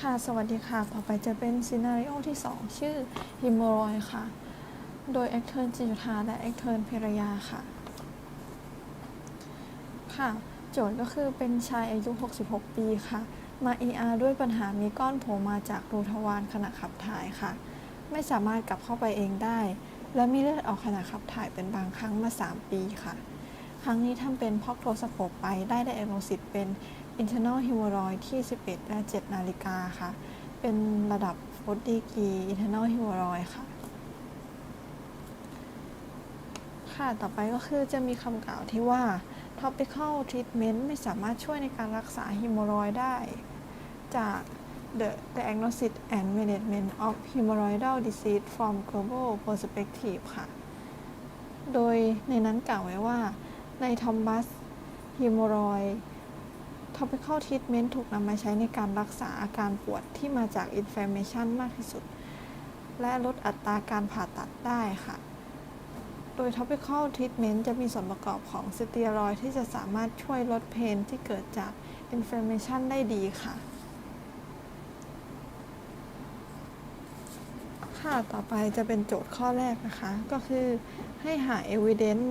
ค่ะ สวัสดีค่ะ ต่อไปจะเป็นซีนารีโอที่ 2 ชื่อฮิมโมรอยค่ะ โดยแอคเทิร์นจิจุธาและแอคเทิร์นเพรยาค่ะ ค่ะ โจทย์ก็คือเป็นชายอายุ 66 ปีค่ะ มา ER ด้วยปัญหามีก้อนโผล่มาจากรูทวารขณะขับถ่ายค่ะ ไม่สามารถกลับเข้าไปเองได้ และมีเลือดออกขณะขับถ่ายเป็นบางครั้งมา 3 ปีค่ะ ครั้งนี้ทำเป็นพอกโทสโคปไปได้ไดแอโนซิสเป็น internal hemorrhoid ที่ 11 และ 7 นาฬิกาค่ะ เป็นระดับ4 degree internal hemorrhoid ค่ะ ค่ะ ต่อไปก็คือจะมีคำกล่าวที่ว่า topical treatment ไม่สามารถช่วยในการรักษา hemorrhoid ได้ จาก the diagnosis and management of hemorrhoidal disease from global perspective ค่ะ โดยในนั้นกล่าวไว้ว่าในทอมบัส hemorrhoid topical treatment ถูกนำมาใช้ในการรักษาอาการปวดที่มาจาก inflammation มากที่สุด และลดอัตราการผ่าตัดได้ค่ะ โดย topical treatment จะมีส่วนประกอบของสเตียรอยที่จะสามารถช่วยลดเพนที่เกิดจาก inflammation ได้ดีค่ะ ค่ะ ต่อไปจะเป็นโจทย์ข้อแรกนะคะ ก็คือให้หา evidence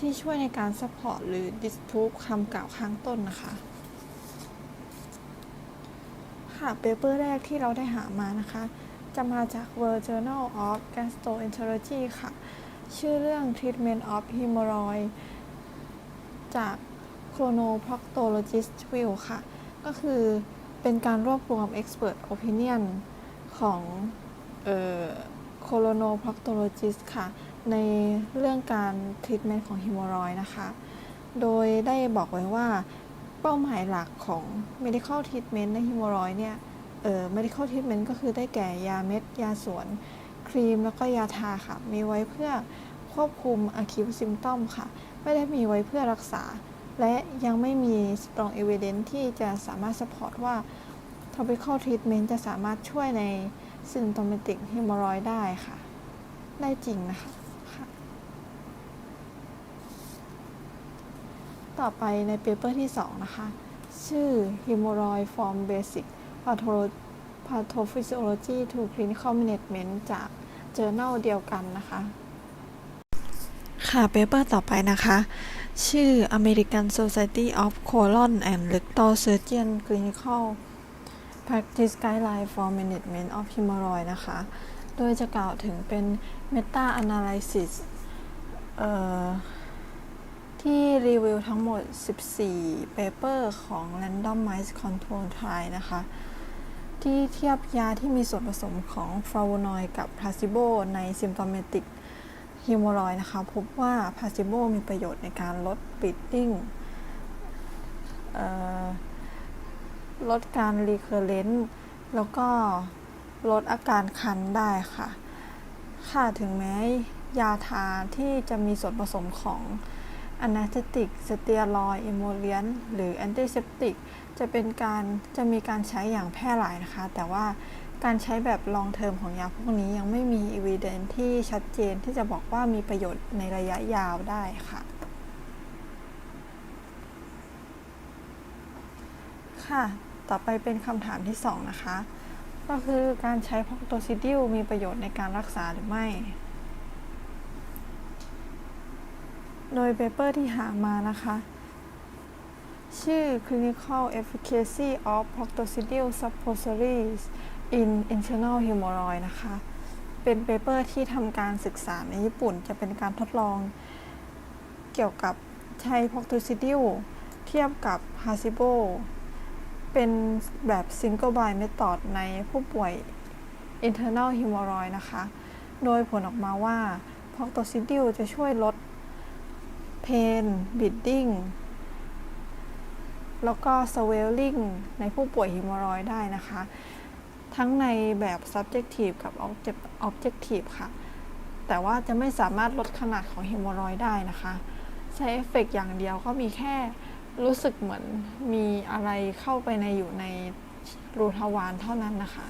ที่ช่วยในการ support หรือ disprove คำกล่าวข้างต้นนะคะ ค่ะเปเปอร์แรกที่เราได้หามานะคะ จะมาจาก World Journal of Gastroenterology ค่ะ ชื่อเรื่อง Treatment of Hemorrhoid จาก Chronoproctologist View ค่ะ ก็คือเป็นการรวบรวม Expert Opinion ของ เอ่อ Chronoproctologist ค่ะ ในเรื่องการทรี t เมนต์ของฮิโมรอยนะคะ โดยได้บอกไว้ว่าเป้าหมายหลักของ medical treatment ในฮิโมรอยเนี่ย เอ่อ medical treatment ก็คือได้แก่ยาเม็ด ยาสวน ครีม แล้วก็ยาทาค่ะ มีไว้เพื่อควบคุม acute symptom ค่ะ ไม่ได้มีไว้เพื่อรักษา และยังไม่มี strong evidence ที่จะสามารถ support ว่า topical treatment จะสามารถช่วยใน symptomatic hemorrhoid ได้ค่ะ ได้จริงนะคะค่ะ ต่อไปในเปเปอร์ที่ 2 นะคะ ชื่อ hemorrhoid from basic Pathophysiology to clinical management จาก journal เดียวกันนะคะ ค่ะเปเปอร์ต่อไปนะคะ ชื่อ American Society of Colon and Rectal Surgeon Clinical Practice Guideline for Management of Hemorrhoid นะคะ โดยจะกล่าวถึงเป็น Meta Analysis เอ่อ ที่รีวิวทั้งหมด 14เปเปอร์ของ Randomized Control Trial นะคะ ที่เทียบยาที่มีส่วนผสมของฟลาโวนอยด์กับพลาซิโบใน Symptomatic Hemorrhoid นะคะ พบว่าพลาซิโบมีประโยชน์ในการลด bleeding ลดการ recurrent แล้วก็ลดอาการคันได้ค่ะ ค่ะ ถึงแม้ยาทาที่จะมีส่วนผสมของ anesthetic สเตียรอยด์ emollient หรือ antiseptic จะเป็นการจะมีการใช้อย่างแพร่หลายนะคะ แต่ว่าการใช้แบบ long term ของยาพวกนี้ยังไม่มี evidence ที่ชัดเจนที่จะบอกว่ามีประโยชน์ในระยะยาวได้ค่ะ ค่ะ ต่อไปเป็นคำถามที่ 2 นะคะ ก็คือการใช้พอกโตซิดิลมีประโยชน์ในการรักษาหรือไม่ โดยเปเปอร์ที่หามานะคะ ชื่อ Clinical Efficacy of Proctocilial Suppositories in Internal Hemorrhoid นะคะ เป็นเปเปอร์ที่ทำการศึกษาในญี่ปุ่นจะเป็นการทดลอง เกี่ยวกับใช้ Proctocilial เทียบกับ Placebo เป็นแบบ Single Blind Method ในผู้ป่วย Internal Hemorrhoid นะคะ โดยผลออกมาว่า Proctocilial จะช่วยลด Pain Bleeding แล้วก็ Swelling ในผู้ป่วย Hemorrhoid ได้นะคะ ทั้งในแบบ subjective กับ objective ค่ะ แต่ว่าจะไม่สามารถลดขนาดของ Hemorrhoid ได้นะคะใช้เอฟเฟกต์อย่างเดียวก็มีแค่รู้สึกเหมือนมีอะไรเข้าไปในอยู่ในรูทวารเท่านั้นนะคะ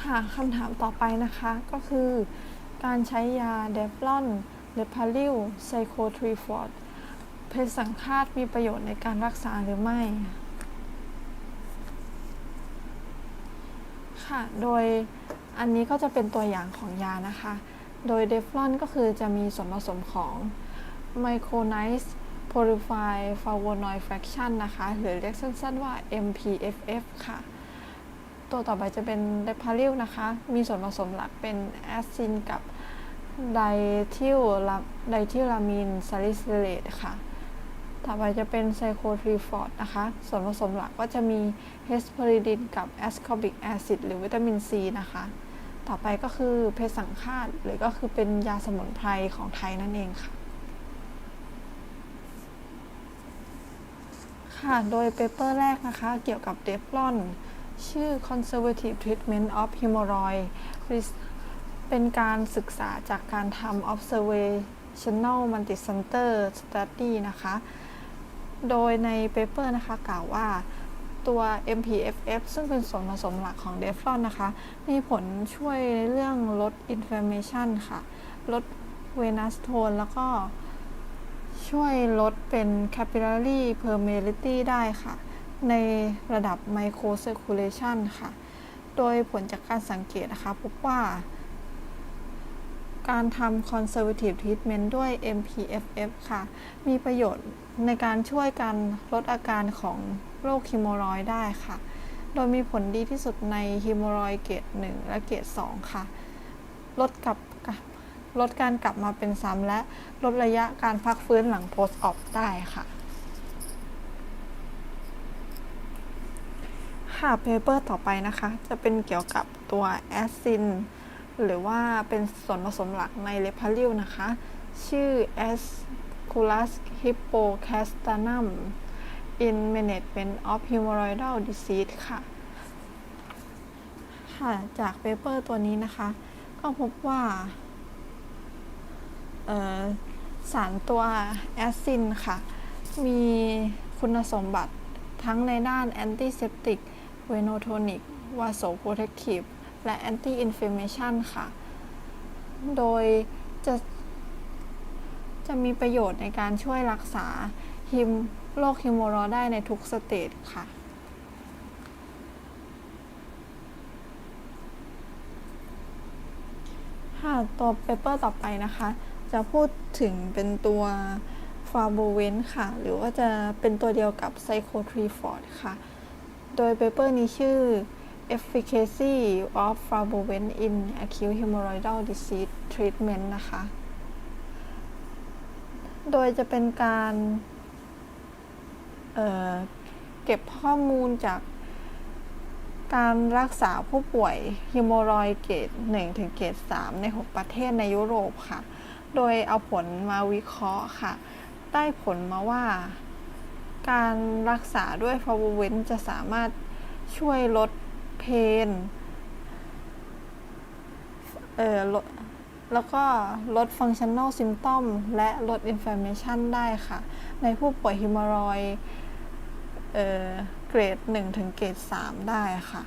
ค่ะคำถามต่อไปนะคะก็คือ การใช้ยาเดฟลอนเลพาริลไซโคทรีฟอร์ดเพสังฆาตมีประโยชน์ในการรักษาหรือไม่ ค่ะ โดยอันนี้ก็จะเป็นตัวอย่างของยานะคะ โดยเดฟลอนก็คือจะมีส่วนผสมของไมโครไนซ์ Purify Flavonoid Fraction นะคะ หรือเรียกสั้นๆว่า MPFF ค่ะ ตัวต่อไปจะเป็นเดพาริลนะคะ มีส่วนผสมหลักเป็นแอซินกับไดทิลไดทิลามีนซาลิซิเลตค่ะ ต่อไปจะเป็นไซโคทรีฟอร์ดนะคะ ส่วนผสมหลักก็จะมีเฮสเพริดินกับแอสคอบิกแอซิดหรือวิตามินซีนะคะ ต่อไปก็คือเพสังฆาตหรือก็คือเป็นยาสมุนไพรของไทยนั่นเองค่ะค่ะ โดยเปเปอร์แรกนะคะ เกี่ยวกับเดฟลอน ชื่อ Conservative Treatment of Hemorrhoid เป็นการศึกษาจากการทำ Observational Multicenter Study นะคะ โดยในเปเปอร์นะคะ กล่าวว่าตัว MPFF ซึ่งเป็นส่วนผสมหลักของเดฟลอนนะคะ มีผลช่วยในเรื่องลด inflammation ค่ะ ลด venous tone แล้วก็ช่วยลดเป็น capillary permeability ได้ค่ะ ในระดับ micro circulation ค่ะ โดยผลจากการสังเกตนะคะพบว่า การทำ conservative treatment ด้วย MPFF ค่ะ มีประโยชน์ในการช่วยการลดอาการของโรคฮิโมรอยได้ค่ะ โดยมีผลดีที่สุดในฮิโมรอยเกรด1 และเกรด2 ค่ะ ลดกับลดการกลับมาเป็นซ้ำและลดระยะการพักฟื้นหลัง post op ได้ค่ะ ค่ะเปเปอร์ต่อไปนะคะ จะเป็นเกี่ยวกับตัวแอสซินหรือว่าเป็นส่วนผสมหลักในเลพาริลนะคะ ชื่อ Asculus hippocastanum in management of hemorrhoidal disease ค่ะ ค่ะ จากเปเปอร์ตัวนี้นะคะ ก็พบว่าสารตัวแอสซินค่ะ มีคุณสมบัติทั้งในด้านแอนติเซปติก เวโนโทนิกวาโซโปรเทคทีฟและแอนตี้อินฟล m เมชันค่ะ โดยจะจะมีประโยชน์ในการช่วยรักษาฮิมโรคฮิมโมรอได้ในทุกสเตจค่ะ ค่ะ ตัวเปเปอร์ต่อไปนะคะ จะพูดถึงเป็นตัวฟาโบเวนค่ะ หรือว่าจะเป็นตัวเดียวกับไซโคทรีฟอร์ดค่ะ โดยเปเปอร์นี้ชื่อ efficacy of f a v o v e n in acute hemorrhoidal disease treatment นะคะ โดยจะเป็นการเเก็บข้อมูลจากการรักษาผู้ป่วยฮิโมรอยเกรด1ถึงเกรด3ใน 6 ประเทศในยุโรปค่ะ โดยเอาผลมาวิเคราะห์ค่ะ ได้ผลมาว่า การรักษาด้วยฟาโวเวนจะสามารถช่วยลดเพนเอ่อลดแล้วก็ลดฟังชั่น a ลซิมตอมและลดอินฟล m เมชันได้ค่ะ ในผู้ป่วยฮิมารอยเเกรด 1 ถึงเกรด 3 ได้ค่ะ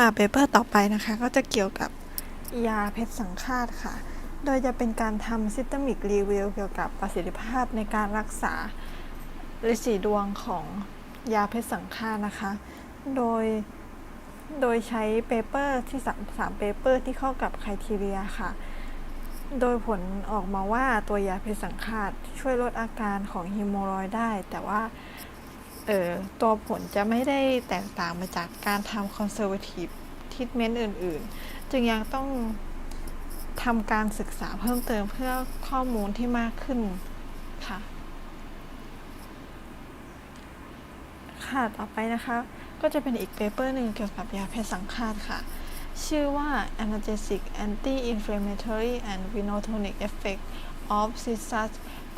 ค่ะเปเปอร์ต่อไปนะคะ ก็จะเกี่ยวกับยาเพชรสังฆาตค่ะ โดยจะเป็นการทำซิสเตมิกรีวิวเกี่ยวกับประสิทธิภาพในการรักษาฤทธิ์สีดวงของยาเพชรสังฆาตนะคะ โดยโดยใช้เปเปอร์ที่สามสามเปเปอร์ที่เข้ากับไคทีเรียค่ะ โดยผลออกมาว่าตัวยาเพชรสังฆาตช่วยลดอาการของฮิโมรอยได้ แต่ว่า เออตัวผลจะไม่ได้แตกต่างมาจากการทำคอนเซอร์วทีฟทิทเมนต์อื่น ๆ จึงยังต้องทำการศึกษาเพิ่มเติมเพื่อข้อมูลที่มากขึ้นค่ะ ค่ะ ต่อไปนะคะ ก็จะเป็นอีกเปเปอร์หนึ่งเกี่ยวกับยาเพชรสังฆาตค่ะ ชื่อว่า Analgesic Anti-Inflammatory and Venotonic Effect of c i s a t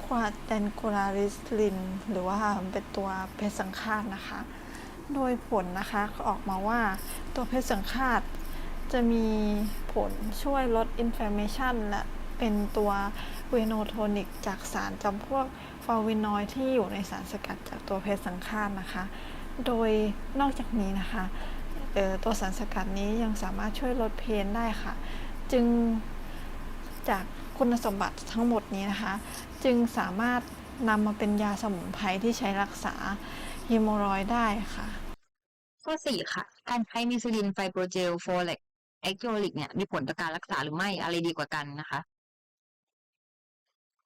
Cissus quadrangularis lin หรือว่าเป็นตัวเพชรสังฆาตนะคะ โดยผลนะคะออกมาว่าตัวเพชรสังฆาตจะมีผลช่วยลด inflammation และเป็นตัวเวโนโทนิกจากสารจำพวกฟาวินอยที่อยู่ในสารสกัดจากตัวเพชรสังฆาตนะคะ โดยนอกจากนี้นะคะตัวสารสกัดนี้ยังสามารถช่วยลดเพนได้ค่ะ จึงจาก คุณสมบัติทั้งหมดนี้นะคะ จึงสามารถนำมาเป็นยาสมุนไพรที่ใช้รักษาฮิโมรอยได้ค่ะ ข้อสี่ค่ะ การใช้มิซิลินไฟโปรเจลโฟเล็กแอคโจลิกเนี่ยมีผลต่อการรักษาหรือไม่อะไรดีกว่ากันนะคะ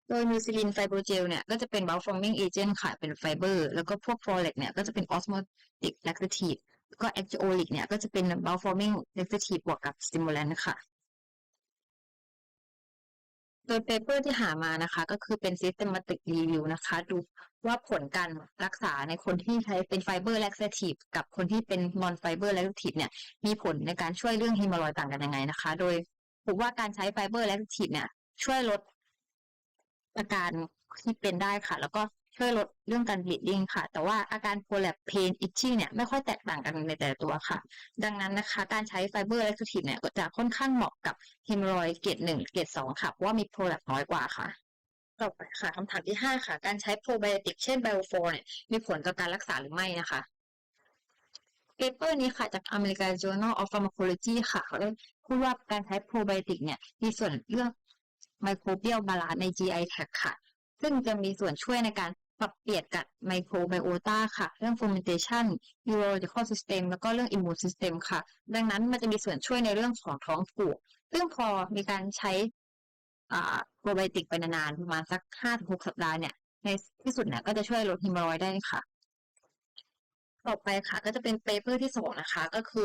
โดยมิซิลินไฟโปรเจลเนี่ยก็จะเป็น bulk forming agent ค่ะเป็นไฟเบอร์แล้วก็พวกโฟเล็กเนี่ยก็จะเป็น osmotic laxative แล้วก็ a c t i o l i c เนี่ยก็จะเป็น bulk forming laxative บวกกับ stimulant ค่ะ ดยเปเปอร์ที่หามานะคะ ก็คือเป็น systematic review นะคะ ดูว่าผลการรักษาในคนที่ใช้เป็นไฟเบอร์แลคเซทีฟกับคนที่เป็น non fiber laxative เนี่ย มีผลในการช่วยเรื่องฮิมารอยต่างกันยังไงนะคะ โดยพบว่าการใช้ไฟเบอร์แลกซ์ทีฟเนี่ย ช่วยลดอาการที่เป็นได้ค่ะ แล้วก็ ช่วยลดเรื่องการ bleeding ค่ะ แต่ว่าอาการ prolapse pain itching เนี่ยไม่ค่อยแตกต่างกันในแต่ละตัวค่ะ ดังนั้นนะคะ การใช้ไฟเบอร์ laxative เนี่ยก็จะค่อนข้างเหมาะกับฮิมรอยเกรดหนึ่งเกรดสองค่ะ เพราะว่ามี prolapse น้อยกว่าค่ะต่อไปค่ะคำถามที่ห้าค่ะ การใช้โปรไบโอติกเช่นไบโอโฟเนี่ยมีผลต่อการรักษาหรือไม่นะคะเปเปอร์นี้ค่ะจาก American Journal of Pharmacology ค่ะเขาได้พูดว่าการใช้โปรไบโอติกเนี่ยมีส่วนเรื่องไมโครเบียลบาลานใน GI tract ค่ะ ซึ่งจะมีส่วนช่วยในการ ปรับเปลี่ยนกับไมโครไบโอตาค่ะ เรื่อง fermentation urological system แล้วก็เรื่อง immune system ค่ะ ดังนั้นมันจะมีส่วนช่วยในเรื่องของท้องผูก ซึ่งพอมีการใช้อ่าโปรไบโอติกไปนานๆประมาณสักห้าถึงหกสัปดาห์เนี่ย ในที่สุดเนี่ยก็จะช่วยลดฮิมรอยได้ค่ะ ต่อไปค่ะ ก็จะเป็นเปเปอร์ที่สองนะคะ ก็คือ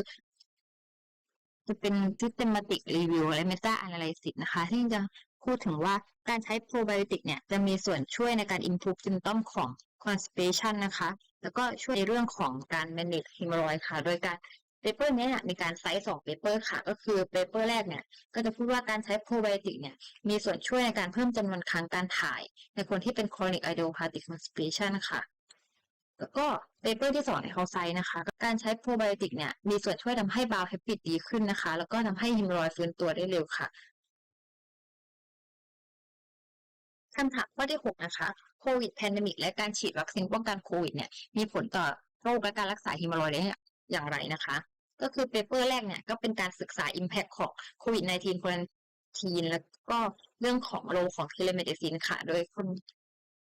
จะเป็น systematic review และ meta analysis นะคะ ที่จะ พูดถึงว่าการใช้โปรไบโอติกเนี่ยจะมีส่วนช่วยในการ improve symptom ของ constipation นะคะ แล้วก็ช่วยในเรื่องของการ manage ฮิมารอยด์ค่ะ โดยการเปเปอร์นี้ยมีการไซส์สองเปเปอร์ค่ะ ก็คือเปเปอร์แรกเนี่ยก็จะพูดว่าการใช้โปรไบโอติกเนี่ยมีส่วนช่วยในการเพิ่มจำนวนครั้งการถ่าย ในคนที่เป็น chronic idiopathic constipation ค่ะแล้วก็เปเปอร์ที่สองในเขาไซต์นะคะ การใช้โปรไบโอติกเนี่ยมีส่วนช่วยทำให้บาวแฮปปิดดีขึ้นนะคะ แล้วก็ทำให้ฮิมรอยด์ฟื้นตัวได้เร็วค่ะ คำถามข้อที่หกนะคะโควิดแพนดมิกและการฉีดวัคซีนป้องกันโควิดเนี่ยมีผลต่อโรคและการรักษาฮิมารอยได้อย่างไรนะคะ ก็คือเปเปอร์แรกเนี่ยก็เป็นการศึกษา Impact ของโควิด -19 ควอนทีนแล้วก็เรื่องของโรของเทเลเมดิซินค่ะ โดยคน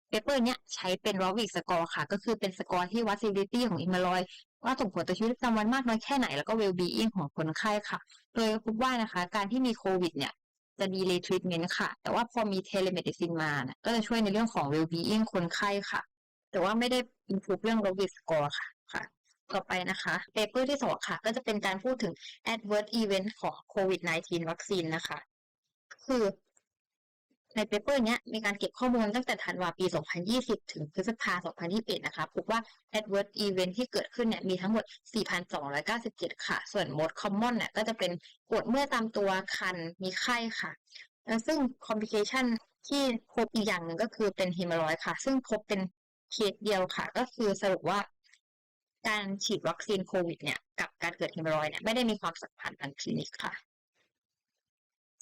เปเปอร์เนี้ยใช้เป็น r o w i c score ค่ะ ก็คือเป็นสกอร์ที่วัด severity ของฮิมารอยว่าส่งผลต่อชีวิตประจำวันมากน้อยแค่ไหนแล้วก็ well being ของคนไข้ค่ะ โดยพบว่านะคะ การที่มีโควิดเนี่ย จะดีเลยทรีทเมนต์ค่ะ แต่ว่าพอมีเทเลเมดิซินมานะก็จะช่วยในเรื่องของ well being คนไข้ค่ะ แต่ว่าไม่ได้ improve เรื่อง r o w i c score ค่ะค่ะ ต่อไปนะคะเปเปอร์ที่สองค่ะ ก็จะเป็นการพูดถึง adverse event ของโควิด -19 วัคซีนนะคะ คือ ในเปเปอร์เนี้ยมีการเก็บข้อมูลตั้งแต่ธันวาปี 2020 ถึงพฤษภา 2021 นะคะพบว่า adverse event ที่เกิดขึ้นเนี่ยมีทั้งหมด 4,297 ค่ะ ส่วน most common เนี่ยก็จะเป็นปวดเมื่อยตามตัวคันมีไข้ค่ะแล้วซึ่ง complication ที่พบอีกอย่างหนึ่งก็คือเป็น h e m o r r h o i ค่ะ ซึ่งพบเป็นเคสเดียวค่ะ ก็คือสรุปว่าการฉีดวัคซีนโควิดเนี่ยกับการเกิด hemorrhoid เนี่ยไม่ได้มีความสัมพันธ์ทางคลินิกค่ะ